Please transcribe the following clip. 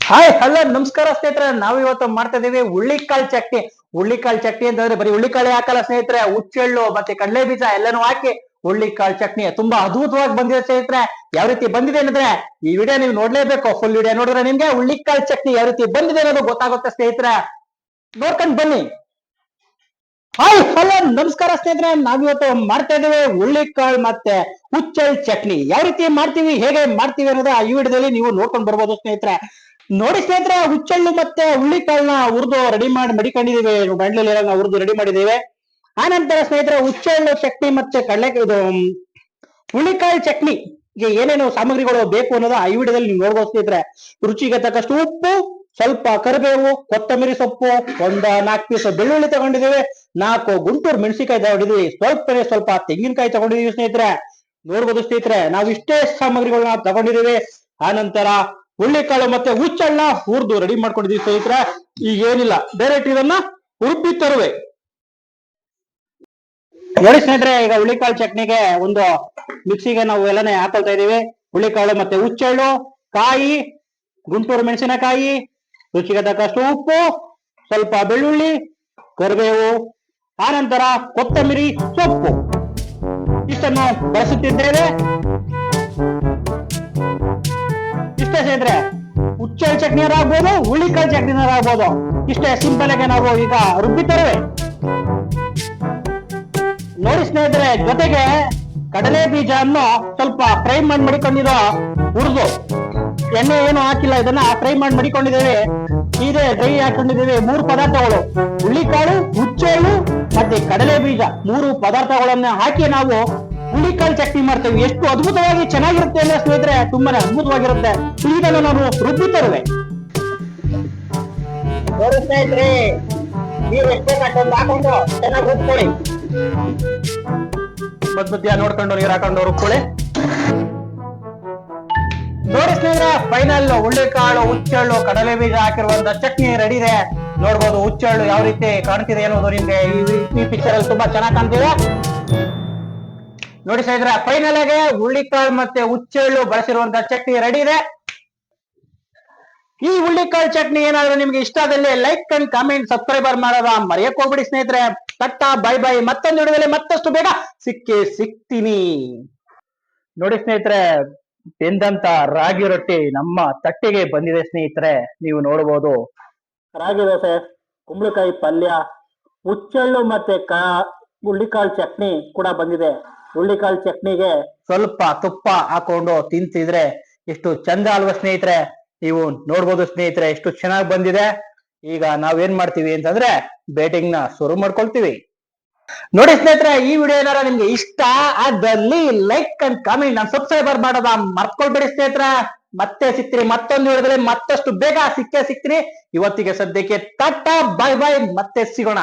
Hi hello ನಮಸ್ಕಾರ ಸ್ನೇಹಿತರೆ. ನಾವು ಇವತ್ತು ಮಾಡ್ತಾ ಇದೀವಿ ಉಳ್ಳಿಕಾಳ್ ಚಟ್ನಿ. ಉಳ್ಳಿಕಾಳ್ ಚಟ್ನಿ ಅಂತಂದ್ರೆ ಬರೀ ಉಳ್ಳಿಕಾಳೆ ಹಾಕಲ್ಲ ಸ್ನೇಹಿತರೆ. ಹುಚ್ಚೆಳ್ಳು ಮತ್ತೆ ಕಡಲೆ ಬೀಜ ಎಲ್ಲನೂ ಹಾಕಿ ಉಳ್ಳಿಕಾಳ್ ಚಟ್ನಿ ತುಂಬಾ ಅದ್ಭುತವಾಗಿ ಬಂದಿದೆ ಸ್ನೇಹಿತರೆ. ಯಾವ ರೀತಿ ಬಂದಿದೆ ಅಂದ್ರೆ ಈ ವಿಡಿಯೋ ನೀವು ನೋಡ್ಲೇಬೇಕು. ಫುಲ್ ವಿಡಿಯೋ ನೋಡಿದ್ರೆ ನಿಮ್ಗೆ ಉಳ್ಳಿಕಾಳ್ ಚಟ್ನಿ ಯಾವ ರೀತಿ ಬಂದಿದೆ ಅನ್ನೋದು ಗೊತ್ತಾಗುತ್ತೆ ಸ್ನೇಹಿತರೆ. ನೋಡ್ಕೊಂಡ್ ಬನ್ನಿ. ಹಾಯ್ ಹಲೋ ನಮಸ್ಕಾರ ಸ್ನೇಹಿತರೆ. ನಾವಿವತ್ತು ಮಾಡ್ತಾ ಇದ್ದೇವೆ ಹುಳ್ಳಿಕಾಳು ಮತ್ತೆ ಹುಚ್ಚೆಳ್ ಚಟ್ನಿ. ಯಾವ ರೀತಿ ಮಾಡ್ತೀವಿ, ಹೇಗೆ ಮಾಡ್ತೀವಿ ಅನ್ನೋದು ಈ ವಿಡಿಯೋದಲ್ಲಿ ನೀವು ನೋಡ್ಕೊಂಡು ಬರ್ಬೋದು ಸ್ನೇಹಿತರೆ. ನೋಡಿ ಸ್ನೇಹಿತರೆ ಹುಚ್ಚಳ್ಳು ಮತ್ತೆ ಹುಳ್ಳಿಕಾಳನ್ನ ಹುರಿದು ರೆಡಿ ಮಾಡಿ ಮಡಿಕೊಂಡಿದೀವಿ ಬಂಡ್ಲಲ್ಲಿ ಹುರಿದು ರೆಡಿ ಮಾಡಿದ್ದೇವೆ. ಆನಂತರ ಸ್ನೇಹಿತರೆ ಹುಚ್ಚಳ್ಳು ಚಟ್ನಿ ಮತ್ತೆ ಕಡಲೆ ಇದು ಮ್, ಚಟ್ನಿ ಏನೇನು ಸಾಮಗ್ರಿಗಳು ಬೇಕು ಅನ್ನೋದು ಈ ವಿಡಿಯೋದಲ್ಲಿ ನೀವು ನೋಡ್ಬೋದು ಸ್ನೇಹಿತರೆ. ರುಚಿಗೆ ತಕ್ಕಷ್ಟು ಉಪ್ಪು ಸ್ವಲ್ಪ ಕರಿಬೇವು ಕೊತ್ತಂಬರಿ ಸೊಪ್ಪು ಒಂದ ನಾಲ್ಕು ಪೀಸ್ ಬೆಳ್ಳುಳ್ಳಿ ತಗೊಂಡಿದ್ದೀವಿ. ನಾಲ್ಕು ಗುಂಟೂರು ಮೆಣಸಿನಕಾಯಿ ತಗೊಂಡಿದ್ದೀವಿ. ಸ್ವಲ್ಪ ಸ್ವಲ್ಪ ತೆಂಗಿನಕಾಯಿ ತಗೊಂಡಿದ್ದೀವಿ ಸ್ನೇಹಿತರೆ. ನೋಡ್ಬೋದು ಸ್ನೇಹಿತರೆ ನಾವು ಇಷ್ಟೇ ಸಾಮಗ್ರಿಗಳನ್ನ ತಗೊಂಡಿದ್ದೀವಿ. ಆನಂತರ ಹುಳ್ಳಿಕಾಳು ಮತ್ತೆ ಹುಚ್ಚಳ್ಳ ಹುರಿದು ರೆಡಿ ಮಾಡ್ಕೊಂಡಿದ್ದೀವಿ ಸ್ನೇಹಿತರೆ. ಈಗ ಏನಿಲ್ಲ ಡೈರೆಕ್ಟ್ ಇದನ್ನ ರುಬ್ಬಿ ತರುವೆ. ನೋಡಿ ಸ್ನೇಹಿತರೆ, ಈಗ ಹುಳಿಕಾಳು ಚಟ್ನಿಗೆ ಒಂದು ಮಿಕ್ಸಿಗೆ ನಾವು ಎಲ್ಲಾನೇ ಹಾಕೊಳ್ತಾ ಇದೀವಿ ಹುಳಿಕಾಳು ಮತ್ತೆ ಹುಚ್ಚೆಳ್ಳು, ಕಾಯಿ, ಗುಂಟೂರು ಮೆಣಸಿನಕಾಯಿ, ರುಚಿಗೆ ತಕ್ಕಷ್ಟು ಉಪ್ಪು, ಸ್ವಲ್ಪ ಬೆಳ್ಳುಳ್ಳಿ, ಕರಿಬೇವು, ಆನಂತರ ಕೊತ್ತಂಬರಿ ಸೊಪ್ಪು. ಇಷ್ಟನ್ನು ಬಳಸುತ್ತಿದ್ದೇವೆ. ಸ್ನೇಹಿತರೆ ಹುಚ್ಚೆಳ್ಳು ಚಟ್ನಿಯರ್ ಆಗ್ಬೋದು ಹುಳ್ಳಿಕಾಳು ಚಟ್ನಿಯರ್ ಆಗ್ಬೋದು ಇಷ್ಟೇ ಸಿಂಪಲ್ ಆಗಿ ನಾವು ಈಗ ತರವೇ ನೋಡಿ ಸ್ನೇಹಿತರೆ, ಜೊತೆಗೆ ಕಡಲೆ ಬೀಜ ಅನ್ನು ಸ್ವಲ್ಪ ಫ್ರೈ ಮಾಡಿ ಮಡಿಕೊಂಡಿರೋ ಹುರಿದು, ಎಣ್ಣೆ ಏನು ಹಾಕಿಲ್ಲ, ಇದನ್ನ ಫ್ರೈ ಮಾಡಿ ಮಡಿಕೊಂಡಿದ್ದೇವೆ. ಇದೆ ಡ್ರೈ ಹಾಕೊಂಡಿದ್ದೇವೆ, ಮೂರು ಪದಾರ್ಥಗಳು. ಹುಳ್ಳಿಕಾಳು ಹುಚ್ಚೆಳ್ಳು ಮತ್ತೆ ಕಡಲೆ ಬೀಜ, ಮೂರು ಪದಾರ್ಥಗಳನ್ನ ಹಾಕಿ ನಾವು ಹುಳ್ಳಿಕಾಳು ಚಟ್ನಿ ಮಾಡ್ತೇವೆ. ಎಷ್ಟು ಅದ್ಭುತವಾಗಿ ಚೆನ್ನಾಗಿರುತ್ತೆ ಅಂದ್ರೆ ಸ್ನೇಹಿತರೆ. ತುಂಬಾನೇ ಅದ್ಭುತವಾಗಿರುತ್ತೆ. ಇದನ್ನು ನಾನು ರುಬ್ಬಿ ತರುವೆ. ನೋಡಿ ಸ್ನೇಹಿತರೆ ನೀವು ಎಷ್ಟೇ ಅಷ್ಟೊಂದು ಹಾಕೊಂಡು ಚೆನ್ನಾಗಿ ರುಬ್ಕೊಳ್ಳಿ. ಮಧ್ಯ ಮಧ್ಯ ನೋಡ್ಕೊಂಡು ನೀರು ಹಾಕೊಂಡು ರುಬ್ಕೊಳ್ಳಿ. ನೋಡಿ ಸ್ನೇಹಿತರೆ ಫೈನಲ್ ಹುಳ್ಳಿಕಾಳು ಹುಚ್ಚೆಳ್ಳು ಕಡಲೆ ಬೀಜ ಹಾಕಿರುವಂತ ಚಟ್ನಿ ರೆಡಿ ಇದೆ. ನೋಡ್ಬೋದು ಹುಚ್ಚೆಳ್ಳು ಯಾವ ರೀತಿ ಕಾಣ್ತಿದೆ ಅನ್ನೋದು ನಿಮ್ಗೆ ಈ ಪಿಕ್ಚರ್ ಅಲ್ಲಿ ತುಂಬಾ ಚೆನ್ನಾಗಿ ಕಾಣ್ತಿದೆ. ನೋಡಿ ಸ್ನೇಹಿತರೆ ಫೈನಲ್ ಆಗಿ ಹುಳ್ಳಿಕಾಳು ಮತ್ತೆ ಹುಚ್ಚೆಳ್ಳು ಬಳಸಿರುವಂತ ಚಟ್ನಿ ರೆಡಿ ಇದೆ. ಈ ಹುಳ್ಳಿಕಾಳು ಚಟ್ನಿ ಏನಾದ್ರೂ ನಿಮ್ಗೆ ಇಷ್ಟ ಆದಲ್ಲಿ ಲೈಕ್ ಅಂಡ್ ಕಾಮೆಂಟ್ ಸಬ್ಸ್ಕ್ರೈಬರ್ ಮಾಡೋದ ಮರೆಯಕ್ ಹೋಗ್ಬಿಡಿ ಸ್ನೇಹಿತರೆ. ತಟ್ಟ ಬೈ ಬೈ ಮತ್ತೊಂದು ಹಿಡಿದಲ್ಲಿ ಮತ್ತಷ್ಟು ಬೇಗ ಸಿಕ್ಕೇ ಸಿಗ್ತೀನಿ. ನೋಡಿ ಸ್ನೇಹಿತರೆ, ಬೆಂದಂತ ರಾಗಿ ರೊಟ್ಟಿ ನಮ್ಮ ತಟ್ಟೆಗೆ ಬಂದಿದೆ ಸ್ನೇಹಿತರೆ. ನೀವು ನೋಡಬಹುದು ರಾಗಿ ದೋಸೆ, ಕುಂಬಳಕಾಯಿ ಪಲ್ಯ, ಹುಚ್ಚೆಳ್ಳು ಮತ್ತೆ ಕಾ ಹುಳ್ಳಿಕಾಳು ಚಟ್ನಿ ಕೂಡ ಬಂದಿದೆ. ಹುಳ್ಳಿಕಾಳು ಚಟ್ನಿಗೆ ಸ್ವಲ್ಪ ತುಪ್ಪ ಹಾಕೊಂಡು ತಿಂತಿದ್ರೆ ಎಷ್ಟು ಚಂದ ಅಲ್ವಾ ಸ್ನೇಹಿತರೆ? ನೀವು ನೋಡ್ಬೋದು ಸ್ನೇಹಿತರೆ ಎಷ್ಟು ಚೆನ್ನಾಗಿ ಬಂದಿದೆ. ಈಗ ನಾವೇನ್ ಮಾಡ್ತೀವಿ ಅಂತಂದ್ರೆ ಬೇಟಿಂಗ್ನ ಶುರು ಮಾಡ್ಕೊಳ್ತೀವಿ. ನೋಡಿ ಸ್ನೇಹಿತರೆ, ಈ ವಿಡಿಯೋ ಏನಾರ ನಿಮ್ಗೆ ಇಷ್ಟ ಆದಲ್ಲಿ ಲೈಕ್ ಅಂಡ್ ಕಾಮೆಂಟ್ ನಾನು ಸಬ್ಸ್ಕ್ರೈಬರ್ ಮಾಡೋದ ಮರ್ತ್ಕೊಳ್ಬೇಡಿ ಸ್ನೇಹಿತರೆ. ಮತ್ತೆ ಸಿಗ್ತೀನಿ, ಮತ್ತೊಂದು ವಿಡಿಯೋದಲ್ಲಿ ಮತ್ತಷ್ಟು ಬೇಗ ಸಿಕ್ಕೇ ಸಿಗ್ತೀನಿ. ಇವತ್ತಿಗೆ ಸದ್ಯಕ್ಕೆ ಟಾಟಾ ಬಾಯ್ ಬಾಯ್ ಮತ್ತೆ ಸಿಗೋಣ.